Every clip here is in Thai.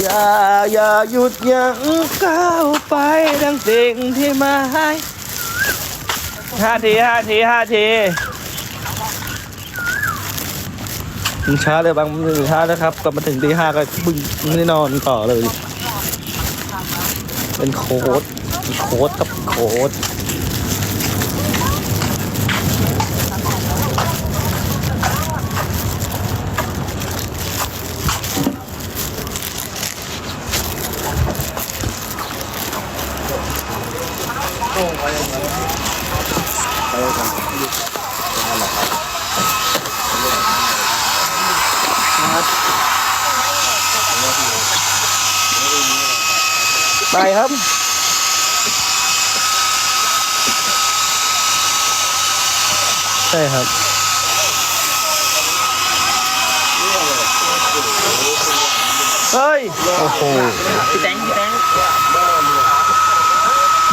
อย่าอย่าหยุดยั้งก้าวไปดังสิ่งที่มายห้ห้าทีห้าทีห้าทีมึงช้าเลยบางมึงช้านะครับกลับมาถึงตีห้าก็บึ้งไม่ได้นอนต่อเลย เป็นโค้ดโค้ดกับโค้ดไปครับใช่ครั บเฮ้ยโอ้โหพี่แตงพี่แตง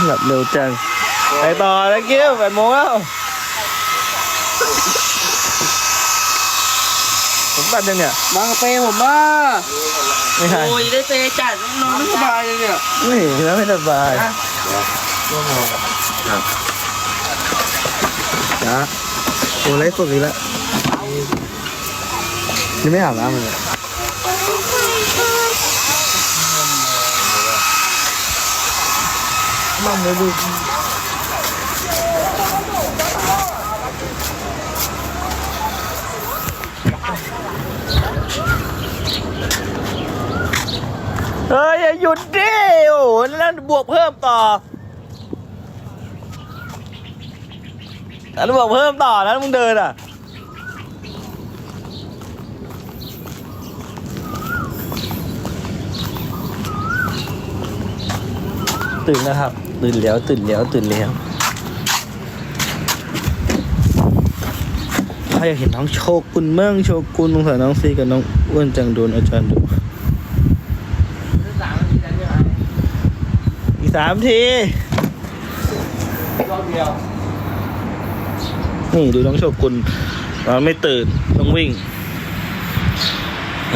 หลับเร็ วจังไปต่อแล้วกิ้วแปดโมงแล้วผมตัดยังเนี่ยมากาเปผมว่าไม่ใช่โอ้ยได้เปจัดนอนไม่สบายเลยเนี่ยไม่แล้วไม่สบายจ้าโอ้ไลฟ์สดอีกแล้วยังไม่อาบน้ำเลยมั่งเลยดู เฮ้ยอย่าหยุดดิโอ้แล้วบวกเพิ่มต่อแล้วบวกเพิ่มต่อแล้วมึงเดินอะตื่นแล้วครับ ตื่นแล้วตื่นแล้วตื่นแล้วถ้าอยากเห็นน้องโชกุนเมืองโชกุนสงสัยน้องซีกับน้องอ้วนจังโดนอาจารย์ดูอีก สามทีนี่ดูน้องโชกุนนอนไม่ตื่น ต้องวิ่ง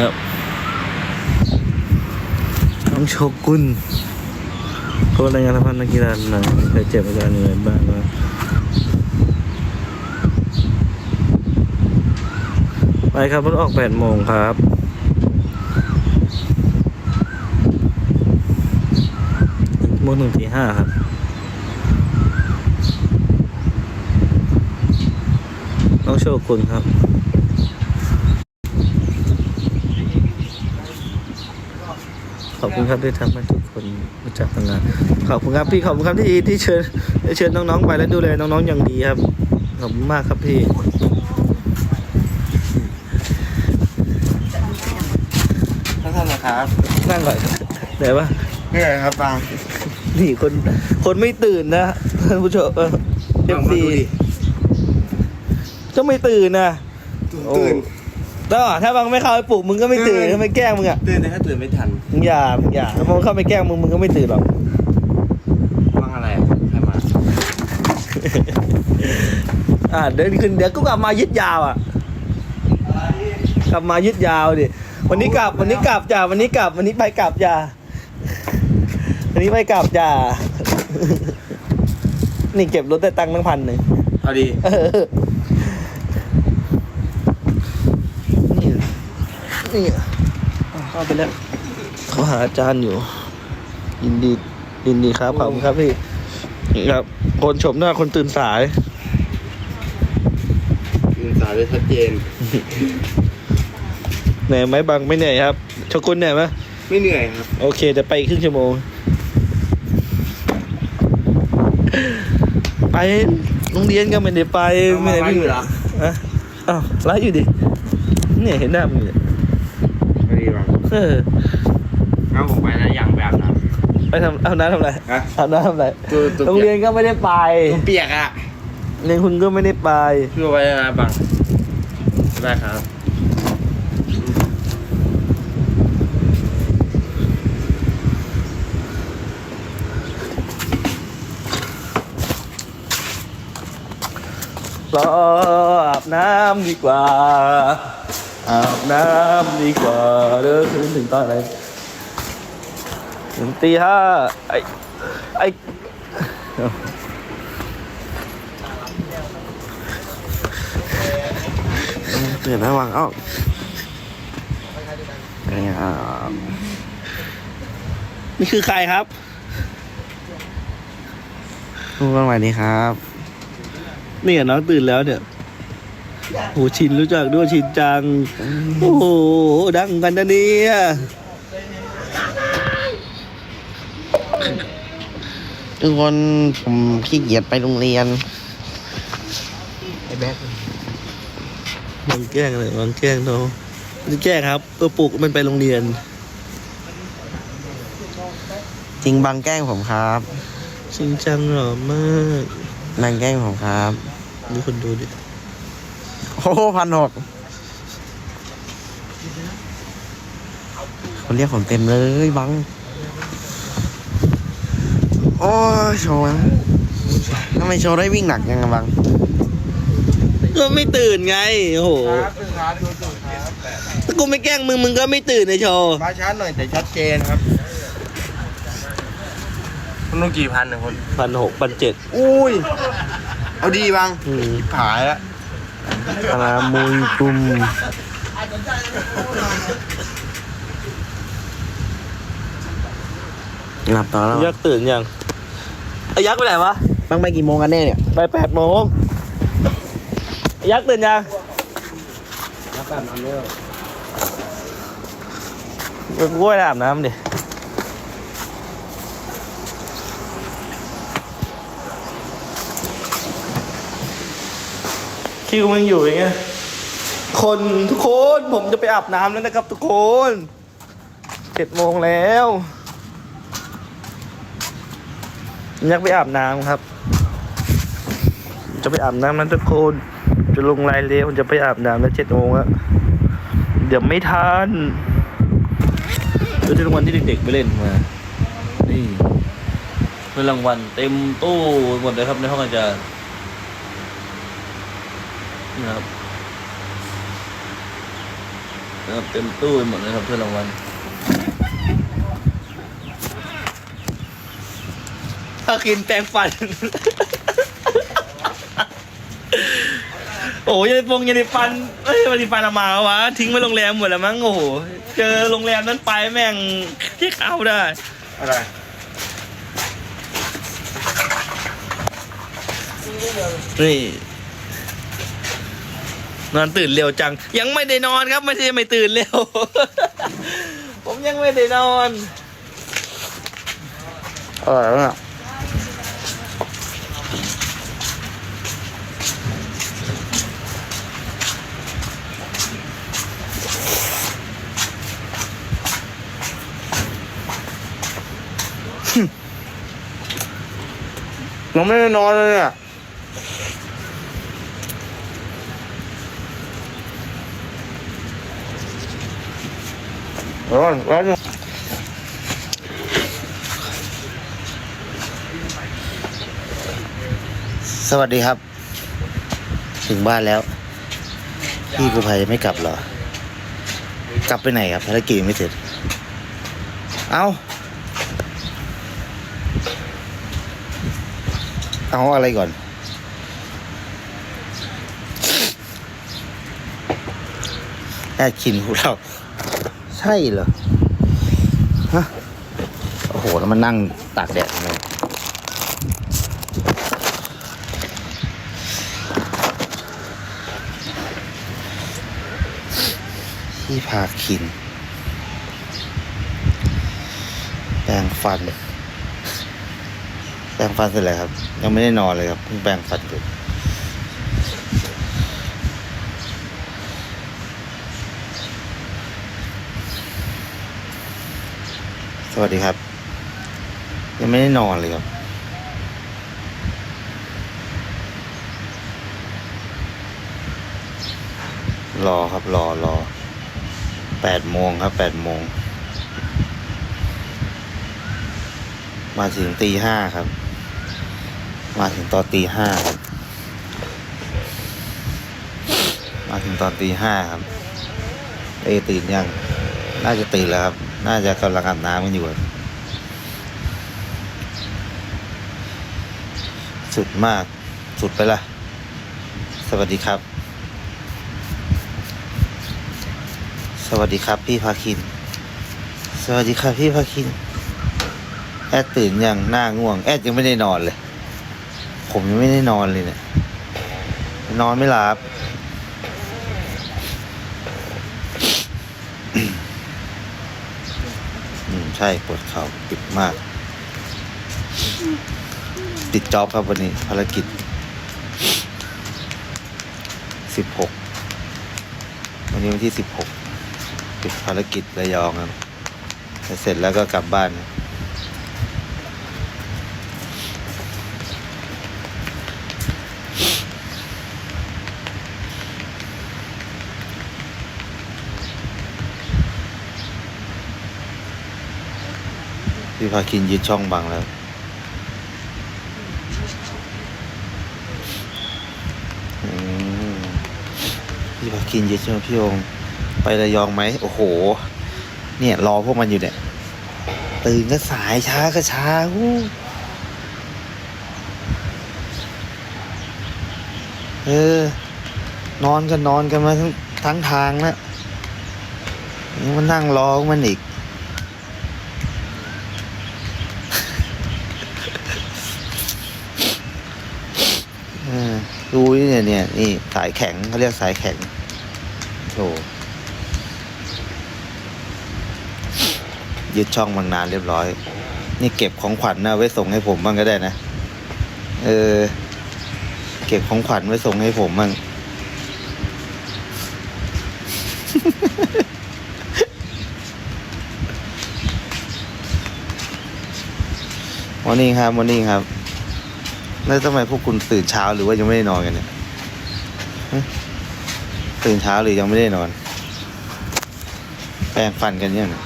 ครับ น้องโชกุนโค้ชรายงานสภาพนักกีฬาหนังเคยเจ็บอาการเหนื่อยบ้างนะไปครับรถออก8โมงครับ โมงหนึ่งทีห้าครับน้องโชกุนครับขอบคุณครับที่ทำให้ทุกคนรู้จักทำงานขอบคุณครับพี่ขอบคุณครับที่ที่เชิญที่เชิญน้องๆไปและดูแลน้องๆอย่างดีครับขอบคุณมากครับพี่ท่านท่านนะครับนั่งก่อนไหนวะนี่ไงครับปัง นี่คนคนไม่ตื่นนะท่านผู้ชมเอฟซีก็ไม่ตื่นนะตื่นก็ถ้าบางไม่เข้าไปปลุกมึงก็ไม่ตื่นตื่นถ้าไม่แกล้งมึงอะตื่นแต่ถ้าตื่นไม่ทันมึงอย่ามึงอย่าถ้ามึงเข้าไปแกล้งมึงมึงก็ไม่ตื่นหรอกฟังอะไรใครมาอ่าเดี๋ยวขึ้นเดี๋ยวก็กลับมายึดยาวอะกลับมายึดยาวดิวันนี้กลับวันนี้กลับจ้าวันนี้กลับวันนี้ไปกลับจ้า วันนี้ไปกลับจ้า นี่เก็บรถได้ตังค์ตั้งพันหนึ่งเอาดีเออนี่นี่เข้าไปแล้วเขาหาอาจารย์อยู่ ยินดี ยินดีครับขอบคุณครับพี่นี่ครับ คนชมหน้าคนตื่นสายตื่นสายได้ชัดเจน เหนื่อยไหมบางไม่เหนื่อยครับโชกุนเหนื่อยไหมไม่เหนื่อยครับ โอเคจะไปอีกครึ่งชั่วโมง ไป โรงเรียนก็ไม่ได้ไปไม่ได้วิ่งเอามาไลฟ์อยู่เหรออะอ้าวไลฟ์อยู่ดิเนี่ยเห็นหน้ามึงเนี่ยไม่ดีป่ะเออเอาผมไปแล้วอย่างแบบนะไปทำเอาน้ำทำอะไรฮะเอาน้ำทำอะไรตัวตัวโรงเรียนก็ไม่ได้ไปตัวเปียกอะเรียนคุณก็ไม่ได้ไปช่วยไว้นะบังได้ครับ รออาบน้ำดีกว่า อาบน้ำดีกว่าเด้อคืนถึงตอนไหนถึงตีห้าไอไอตื่นระวังเอ้านี่ยนี่คือใครครับทุกคนสวัสดีครับ เนี่ยน้องตื่นแล้วเนี่ยโอ้ชินรู้จักด้วยชินจัง โอ้โหดังกันนะเนี่ยทุกคนผมขี้เกียจไปโรงเรียนไอ้แบ๊กมันแกล้งเลยมันแกล้งน้องมันแกล้งครับเพื่อปลุกมันไปโรงเรียน จริงบังแกล้งผมครับ ชินจังหล่อมาก บังแกล้งผมครับดูคนดูดิ โอ้พันหกเขาเรียกผมเต็มเลยบัง โอ้ยโชว์นะทำไมโชว์ได้วิ่งหนักยังไงบัง ก็ไม่ตื่นไง โอ้โหถ้ากูไม่แกล้งมึง มึงก็ไม่ตื่นในโชว์ มาช้าหน่อยแต่ชัดเจนครับ คุณต้องกี่พันนะคนพันหกพันเจ็ดอุ้ย เอาดีบังอืมหายแล้วปลามุยกุมหลับต่อแล้วยักษ์ตื่นยังไอ้ยักษ์ไปไหนวะบังไปกี่โมงกันแน่เนี่ยไปแปดโมงไอ้ยักษ์ตื่นยังไปกล้วยอาบน้ำดิ คิวมึงอยู่อย่างเงี้ยคนทุกคนผมจะไปอาบน้ำแล้วนะครับ ทุกคนเจ็ดโมงแล้วอยากไปอาบน้ำครับ จะไปอาบน้ำนั้นทุกคน จะลงรายเร็วจะไปอาบน้ำแล้วเจ็ดโมงแล้วเดี๋ยวไม่ทันดูที่รางวัลที่เด็กๆไปเล่นมา นี่เป็นรางวัลเต็มตู้หมดเลยครับในห้องอาจารย์ นะครับนะครับเต็มตู้ไปหมดเลยครับเพื่อนรางวัลถ้ากินแปรงฟัน โอ้ยยายปงยายฟันเอ้ยยายฟันเอามาวะ ทิ้งไว้โรงแรมหมดแล้วมั้งโอ้โห เจอโรงแรมนั้นไปแม่งเช็คเอาท์ได้ อะไรนี่ นอนตื่นเร็วจัง ยังไม่ได้นอนครับ ไม่ใช่ไม่ตื่นเร็ว ผมยังไม่ได้นอนเออแล้วน่ะยังไม่ได้นอนเลยเนี่ย ร้อนร้อนสวัสดีครับ ถึงบ้านแล้ว พี่กูภัยไม่กลับเหรอ กลับไปไหนครับภารกิจไม่เสร็จ เอาเอาอะไรก่อนแอดคินของเรา ใช่เหรอ ฮะ โอ้โห แล้วมันนั่งตากแดดทำไมที่พาคินแปรงฟัน แปรงฟันเสร็จแล้วครับ ยังไม่ได้นอนเลยครับเพิ่งแปรงฟันอยู่ วัสดีครับ ยังไม่ได้นอนเลยครับ รอครับรอรอแปดโมงครับแปดโมง มาถึงตีห้าครับ มาถึงตอนตีห้าครับ มาถึงตอนตีห้าครับ เอตื่นยัง น่าจะตื่นแล้วครับ น่าจะกำลังอาบน้ำกันอยู่สุดมาก สุดไปละ สวัสดีครับ สวัสดีครับพี่พาคิน สวัสดีครับพี่พาคิน แอดตื่นยังหน้าง่วง แอดยังไม่ได้นอนเลย ผมยังไม่ได้นอนเลยเนะี่ย นอนไม่หลับ ใช่ปวดเข่าปิดมาก ติดจอบครับวันนี้ ภารกิจสิบหกวันนี้วันที่สิบหกติดภารกิจระยองครับเสร็จแล้วก็กลับบ้าน พี่พาคินยึดช่องบังแล้ว พี่พาคินยึดช่องพี่องไประยองไหม โอ้โห เนี่ย รอพวกมันอยู่เนี่ย ตื่นก็สายช้าก็ช้าอู้เออ นอนก็นอนกันมาทั้งทั้งทางแล้วยังมานั่งรอมันอีก เออ ดูนี่เนี่ยเนี่ยนี่สายแข็งเขาเรียกสายแข็งโอ้ยึดช่องมันนานเรียบร้อย นี่เก็บของขวัญนะไว้ส่งให้ผมบ้างก็ได้นะ เออ เก็บของขวัญไว้ส่งให้ผมบ้างวันนี้ครับวันนี้ครับ แล้วทำไมพวกคุณตื่นเช้าหรือว่ายังไม่ได้นอนกันเนี่ย ตื่นเช้าหรือยังไม่ได้นอน แปรงฟันกันยังเนี่ย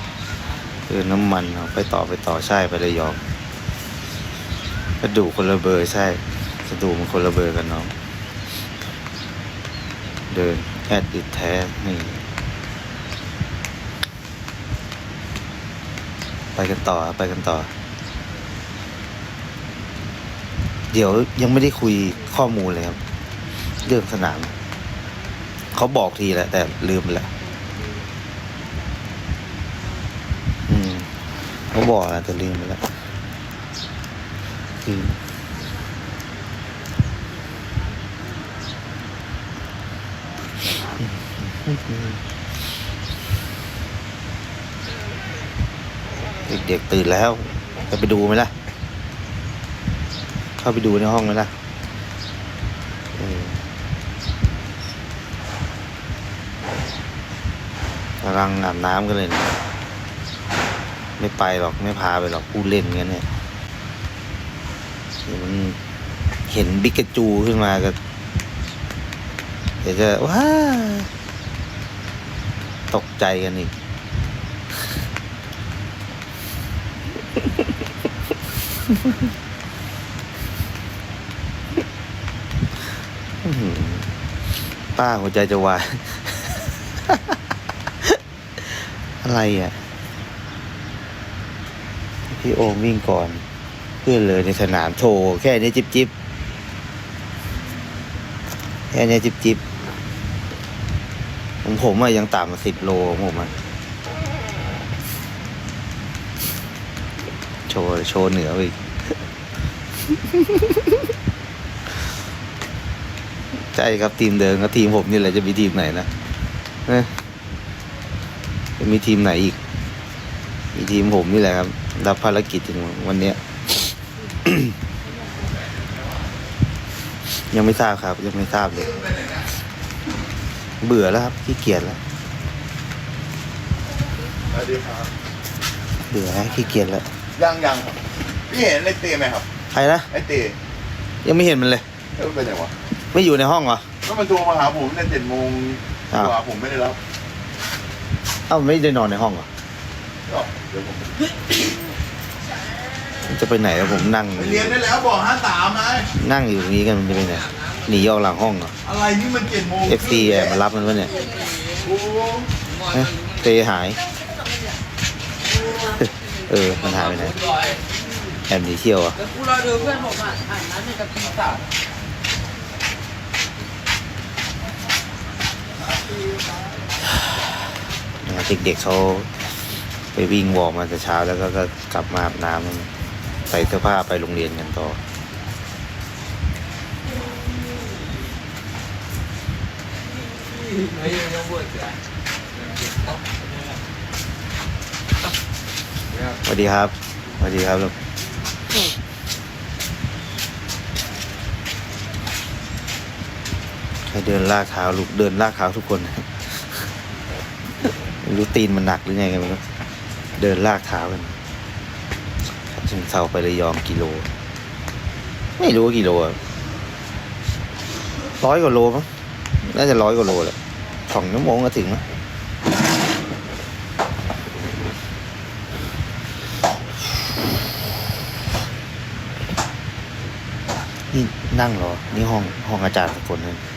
เติมน้ำมันเอาไปต่อไปต่อใช่ไประยองกระดูกคนละเบอร์ใช่กระดูกมันคนละเบอร์กันน้อง เดินแอดดิดแท้นี่ไปกันต่อไปกันต่อ เดี๋ยวยังไม่ได้คุยข้อมูลเลยครับ เรื่องสนาม เขาบอกทีแหล้วแต่ลืมไปแล้วอืมเขาบอกแล้วแต่ลืมไปแล้วคือเด็กๆตื่นแล้ว จะไปดูไหมล่ะ เข้าไปดูในห้องไหมล่ะกำลังอาบน้ำกันเลยนี่ยไม่ไปหรอกไม่พาไปหรอกพูดเล่นกันเนี่ยเดี๋ยวมันเห็นบิ๊กจูขึ้นมาก็เดี๋ยวจะว้าตกใจกันอีก อื้อหือ ป้าหัวใจจะวาย อะไรอะ พี่โอมวิ่งก่อน เพื่อนเลยในสนามโถแค่นี้จิบจิบแค่นี้จิบจิบของผมอะยังต่ำกว่าสิบโลของผมอะโชว์ โชว์เหนืออีก ช่ครับทีมเดิมก็ทีมผมนี่แหละจะมีทีมไหนนะเอ้ยจะมีทีมไหนอีก มีทีมผมนี่แหละครับ รับภารกิจจริงวันเนี้ยยังไม่ทราบครับ ยังไม่ทราบเลย เบื่อแล้วครับขี้เกียจแล้วสวัสดีครับเบื่อแล้วขี้เกียจแล้วยังยังครับพี่เห็นไอ้เต้ไหมครับ ใครนะไอ้เต้ยังไม่เห็นมันเลยเอ้ยเป็นยังวะ ไม่อยู่ในห้องเหรอ ก็มันโทรมาหาผมในเจ็ดโมงอ้าวกว่าผมไม่ได้รับเอ้าไม่ได้นอนในห้องเหรอก็เดี๋ยวผมมันจะไปไหนแล้วผมนั่งไปเรียนได้แล้วบอกห้าสามนะนั่งอยู่ตรงนี้กันมันจะไปไหนหนีออกหลังห้องเหรอ อะไรนี่มันเจ็ดโมงเอฟซีแอบมารับมันวะเนี่ยโอ้เอ๊ะเตหาย เออมันหายไปไหนอบหนีเที่ยวอะ แล้วกูรอดูเพื่อนผมอะอ่านนั้นในกับปีศาจ เด็กๆเขาไปวิ่งวอร์มมาแต่เช้าแล้วก็ก็กลับมาอาบน้ำใส่เสื้อผ้าไปโรงเรียนกันต่อสวัสดีครับสวัสดีครับลูก ให้เดินลากเท้าลูกเดินลากเท้าทุกคนไม่รู้ตีนมันหนักหรือไงกันไม่รู้เดินลากเท้ากันถึงเซาไประยองกิโล ไม่รู้ว่ากิโลอะร้อยกว่าโลมั้งน่าจะร้อยกว่าโลแหละสองชั่วโมงก็ถึงนะนี่นั่งเหรอ นี่ห้องห้องอาจารย์สกลนั่นถ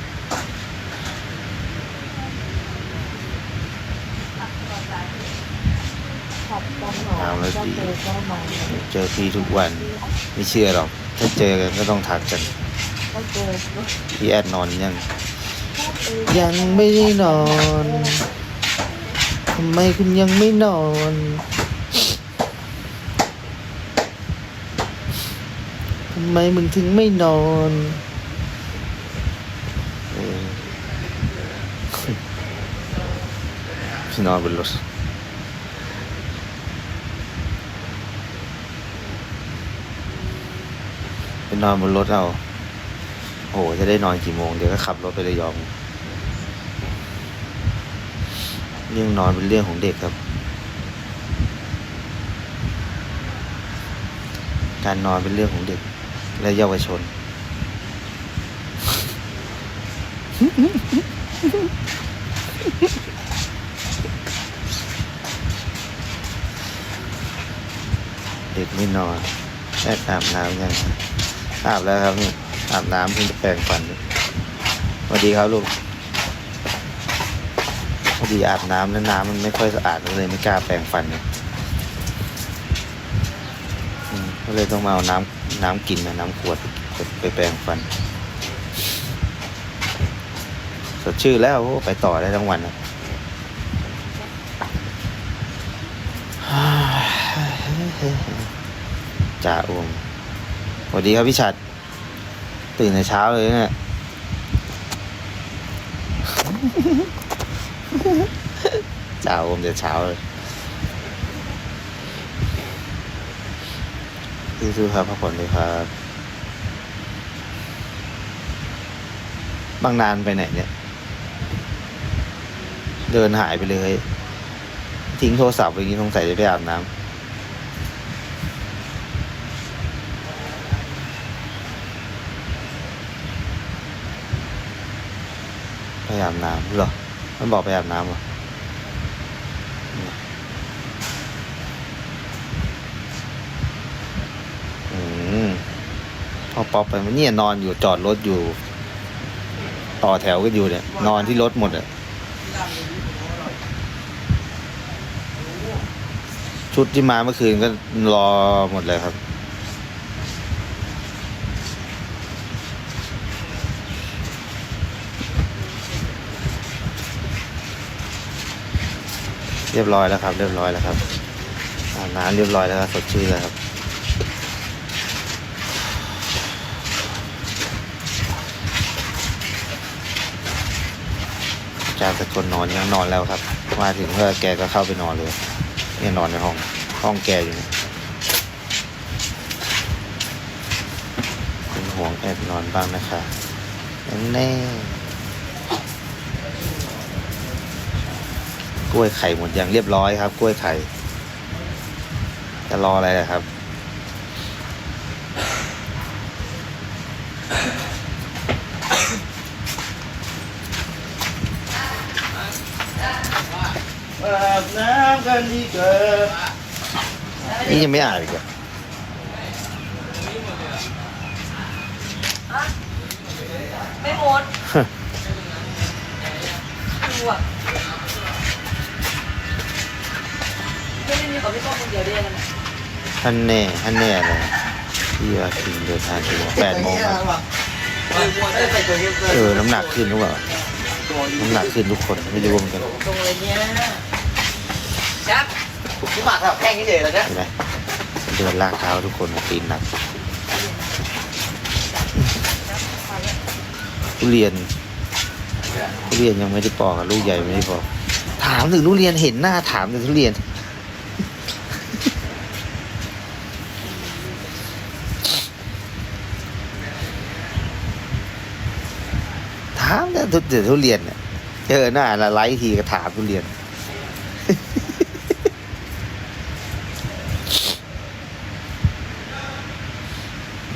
ามแล้วดีเจอพี่ทุกวัน ไม่เชื่อหรอก ถ้าเจอกันก็ต้องทักกันพี่แอดนอนยัง ยังไม่ได้นอนทำไมคุณยังไม่นอนทำไมมึงถึงไม่นอนเออพี่นอนบนรถไป นอนบนรถเอา โอ้โห จะได้นอนกี่โมง เดี๋ยวก็ขับรถไประยอง เรื่องนอนเป็นเรื่องของเด็กครับ การนอนเป็นเรื่องของเด็ก และเยาวชน เด็กไม่นอนแอบอาบน้ำยัง อาบแล้วครับนี่อาบน้ำเพิ่งจะแปรงฟันสวัสดีครับลูกพอดีอาบน้ำแล้วน้ำมันไม่ค่อยสะอาดเลยไม่กล้าแปรงฟันเนี่ยก็เลยต้องมาเอาน้ำน้ำกินนะน้ำขวดไปไปแปรงฟัน สดชื่นแล้วไปต่อได้ทั้งวันนะจ่าอ้วง วัสดีครับพี่ชัด ตื่นแต่เช้าเลยเนี่ยจ่าอ้วงแต่เช้าเลยสู้ๆครับพักผ่อนเลยครับ บางนานไปไหนเนี่ย เดินหายไปเลย ทิ้งโทรศัพท์ไว้อย่างนี้สงสัยจะไปอาบน้ำ ไปอาบน้ำเหรอ มันบอกไปอาบน้ำเหรออืมพอป๊อปไปมันเนี่ยนอนอยู่จอดรถอยู่ ต่อแถวกันอยู่เนี่ย นอนที่รถหมดอะชุดที่มาเมื่อคืนก็รอหมดเลยครับ เรียบร้อยแล้วครับ เรียบร้อยแล้วครับอาบน้ำเรียบร้อยแล้วครับสดชื่นแล้วครับจารย์สกลนอนยังนอนแล้วครับ มาถึงเพื่อแกก็เข้าไปนอนเลยเนี่ยนอนในห้องห้องแกอยู่นี่ยเป็นห่วงแอบนอนบ้างนะคะแน่ กล้วยไข่หมดอย่างเรียบร้อยครับ กล้วยไข่ จะรออะไรล่ะครับ อาบน้ำกันดีกว่านี่ยังไม่อ่านอีกเหรอไม่หมด ดูอะ ไม่ได้มีของพี่ป้อมคนเดียวด้วยนะท่านแน่ท่านแน่เลยพี่อาคินเดินทางถึงแปดโมงครับเออมัวแต่ใส่ตัวเยอะเกินเออน้ำหนักขึ้นหรือเปล่าน้ำหนักขึ้นทุกคนไม่รู้เหมือนกันตรงเลยเนี้ยจับพี่หมากแบบแข้งนี่เฉยเลยนะเห็นไหมเดินลากเท้าทุกคนตีนหนักทุเรียนทุเรียนยังไม่ได้ปอกอะลูกใหญ่ไม่ได้ปอก ถามถึงทุเรียนเห็นหน้าถามถึงทุเรียนามแต่ทุเดี๋ยวทุเรียนเนี่ยเจอหน้าละไลฟ์ทีก็ถามทุเรียน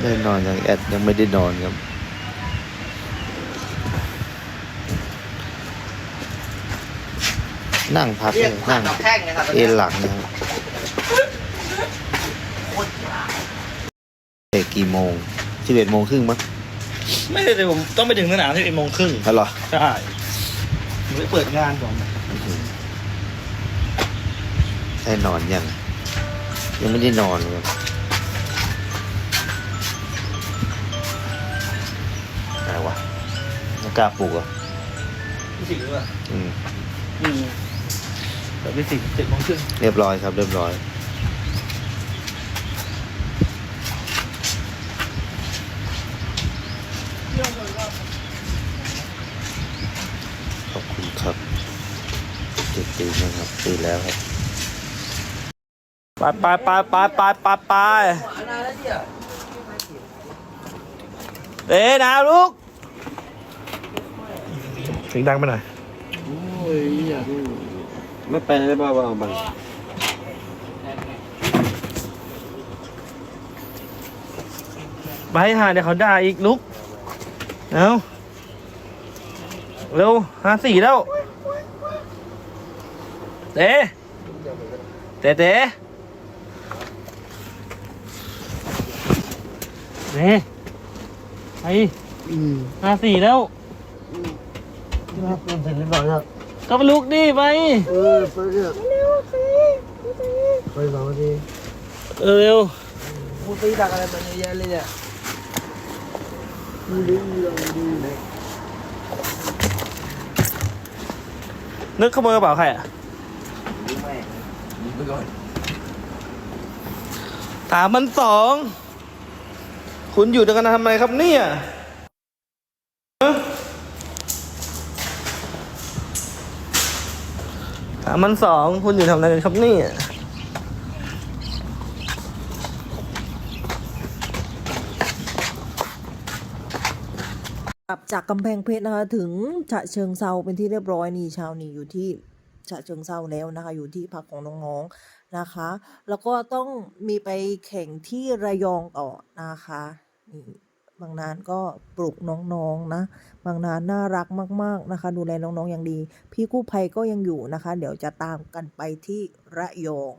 ได้นอนยังแอดยังไม่ได้นอนครับนั่งพักเรียกนั่งดอกแข้งไงครับเอนหลังนะครับเด็กกี่โมงสิบเอ็ดโมงครึ่งมั้ง ไม่ได้แต่ผมต้องไปถึงสนามที่เอ็ดโมงครึ่งอ๋อเหรอใช่ผมไปเปิดงานก่อนได้นอนยัง ยังไม่ได้นอนเลยอะไรวะไม่กล้าปลุกเหรอะพี่สิงห์หรือเปล่าอืมอืมแต่พี่สิงห์เจ็ดโมงครึ่ง เรียบร้อยครับ เรียบร้อย ขอบคุณครับเด็ก ตื่นนะครับตื่นแล้วครับไปไปไปไปไปไปไปนานแล้วเดี๋ยวเอ๊ะนาวลูกเสียงดังไปหน่อยไม่ไปได้บ้าบ้าบังไปหาเดี๋ยวเขาด่าอีกลุก เอาเร็วห้าสี่แล้ว เต๋เต๋เต๋เต๋ไปห้าสี่แล้วเสร็จเรียบร้อยแล้วก็ไปลุกดิไป เออไปเถอะไปสองนาทีเออเร็วมูตีดักอะไรมันเยอะแยะเลยเนี่ยนึกขโมยกระเป๋าใครอะ สามพันสองคุณอยู่ด้วยกันทำไมครับเนี่ยฮะสามพันสองคุณอยู่ทำอะไรกันครับเนี่ยกลับจากกำแพงเพชรนะคะถึงฉะเชิงเซาเป็นที่เรียบร้อยนี่เชาวนี้อยู่ที่ ฉะเชิงเซาแล้วนะคะ อยู่ที่พักของน้องๆนะคะ แล้วก็ต้องมีไปแข่งที่ระยองต่อนะคะนี่บางนานก็ปลุกน้องๆนะบางนานน่ารักมาก ๆนะคะ ดูแลน้องๆอย่างดี พี่กู้ภัยก็ยังอยู่นะคะ เดี๋ยวจะตามกันไปที่ระยอง